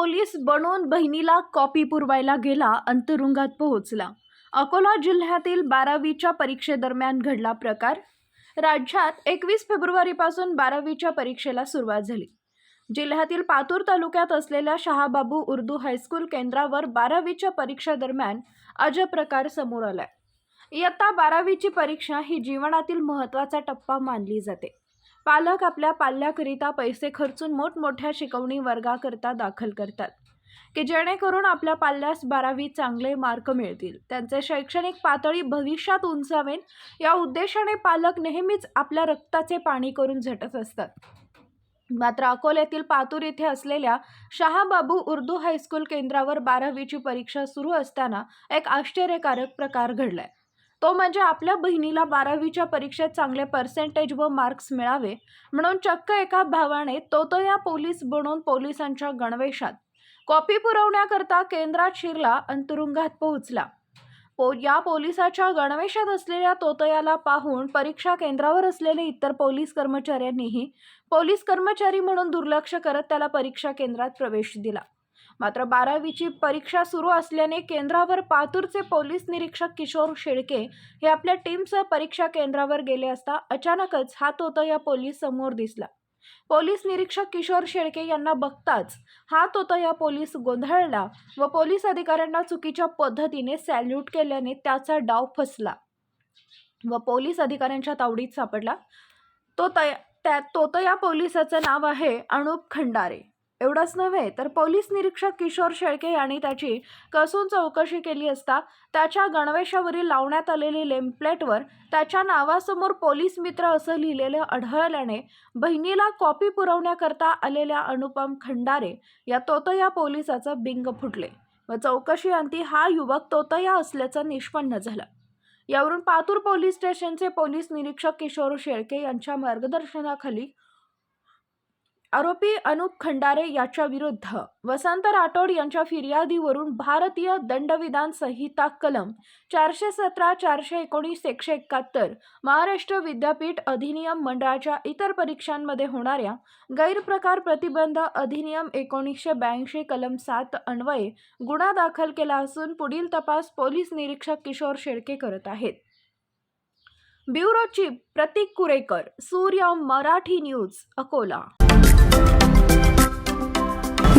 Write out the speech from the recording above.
Police बनून बहिणीला copy पुरवायला गेला अंतरुंगात पोहोचला. अकोला जिल्ह्यातील बारावीच्या परीक्षेदरम्यान घडला प्रकार. राज्यात एकवीस फेब्रुवारीपासून बारावीच्या परीक्षेला सुरुवात झाली. जिल्ह्यातील पातूर तालुक्यात असलेल्या शहाबाबू उर्दू हायस्कूल केंद्रावर बारावीच्या परीक्षेदरम्यान अजब प्रकार समोर आलाय. इयत्ता बारावीची परीक्षा ही जीवनातील महत्त्वाचा टप्पा मानली जाते. पालक आपल्या पाल्याकरिता पैसे खर्चून मोठमोठ्या शिकवणी वर्गाकरता दाखल करतात की जेणेकरून आपल्या पाल्यास बारावी चांगले मार्क मिळतील. त्यांचे शैक्षणिक पातळी भविष्यात उंचावेन या उद्देशाने पालक नेहमीच आपल्या रक्ताचे पाणी करून झटत असतात. मात्र अकोल्यातील पातूर येथे असलेल्या शहाबाबू उर्दू हायस्कूल केंद्रावर बारावीची परीक्षा सुरू असताना एक आश्चर्यकारक प्रकार घडलाय. तो म्हणजे आपल्या बहिणीला बारावीच्या परीक्षेत चांगले पर्सेंटेज व मार्क्स मिळावे. म्हणून चक्क एका भावाने तोतया पोलीस बनून पोलिसांच्या गणवेशात कॉपी पुरवण्याकरता केंद्रात शिरला अंतरुंगात पोहोचला. पो या पोलिसाच्या गणवेशात असलेल्या तोतयाला पाहून परीक्षा केंद्रावर असलेले इतर पोलीस कर्मचाऱ्यांनीही पोलीस कर्मचारी म्हणून दुर्लक्ष करत त्याला परीक्षा केंद्रात प्रवेश दिला. मात्र बारावीची परीक्षा सुरू असल्याने केंद्रावर पातूरचे पोलीस निरीक्षक किशोर शेळके हे आपल्या टीमसह परीक्षा केंद्रावर गेले असता अचानकच हा तोता या पोलीस समोर दिसला. पोलीस निरीक्षक किशोर शेळके यांना बघताच हा तोता या पोलीस गोंधळला व पोलीस अधिकाऱ्यांना चुकीच्या पद्धतीने सॅल्यूट केल्याने त्याचा डाव फसला व पोलीस अधिकाऱ्यांच्या तावडीत सापडला. तो तया त्या तोतया पोलिसाचं नाव आहे अणूप खंडारे. एवढंच नव्हे तर पोलीस निरीक्षक किशोर शेळके यांनी त्याची कसून चौकशी केली असता त्याच्या गणवेशावरील लावण्यात आलेली लेमप्लेटवर त्याच्या नावासमोर पोलीस मित्र असं लिहिलेलं आढळल्याने बहिणीला कॉपी पुरवण्याकरता आलेल्या अनुपम खंडारे या तोतया पोलिसाचं बिंग फुटले व चौकशी अंती हा युवक तोतया असल्याचं निष्पन्न झालं. यावरून पातूर पोलीस स्टेशनचे पोलीस निरीक्षक किशोर शेळके यांच्या मार्गदर्शनाखाली आरोपी अनुप खंडारे याच्या विरुद्ध वसंत राठोड यांच्या फिर्यादीवरून भारतीय दंडविधान संहिता कलम चारशे सतरा चारशे एकोणीस एकशे एकाहत्तर महाराष्ट्र विद्यापीठ अधिनियम मंडळाच्या इतर परीक्षांमध्ये होणाऱ्या गैरप्रकार प्रतिबंध अधिनियम एकोणीसशे ब्याऐंशी कलम सात अन्वये गुन्हा दाखल केला असून पुढील तपास पोलीस निरीक्षक किशोर शेळके करत आहेत. ब्युरो चीफ प्रतीक कुरेकर सूर्य मराठी न्यूज अकोला.